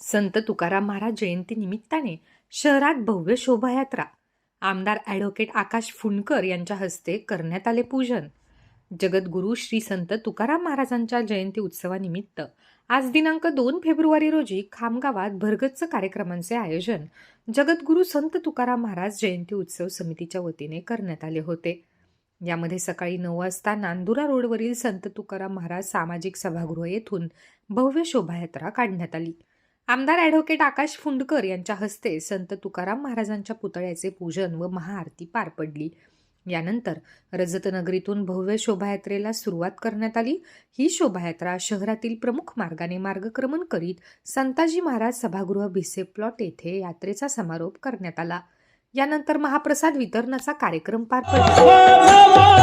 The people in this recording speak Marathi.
संत तुकाराम महाराज जयंती निमित्ताने शहरात भव्य शोभायात्रा. आमदार ॲडव्होकेट आकाश फुंडकर यांच्या हस्ते करण्यात आले पूजन. जगद्गुरू श्री संत तुकाराम महाराजांच्या जयंती उत्सवानिमित्त आज दिनांक दोन फेब्रुवारी रोजी खामगावात भरगच्च कार्यक्रमांचे आयोजन जगद्गुरू संत तुकाराम महाराज जयंती उत्सव समितीच्या वतीने करण्यात आले होते. यामध्ये सकाळी नऊ वाजता नांदुरा रोडवरील संत तुकाराम महाराज सामाजिक सभागृह येथून भव्य शोभायात्रा काढण्यात आली. आमदार ॲडव्होकेट आकाश फुंडकर यांच्या हस्ते संत तुकाराम महाराजांच्या पुतळ्याचे पूजन व महाआरती पार पडली. यानंतर रजतनगरीतून भव्य शोभायात्रेला सुरुवात करण्यात आली. ही शोभायात्रा शहरातील प्रमुख मार्गाने मार्गक्रमण करीत संताजी महाराज सभागृह भिसे प्लॉट येथे यात्रेचा समारोप करण्यात आला. यानंतर महाप्रसाद वितरणाचा कार्यक्रम पार पडला.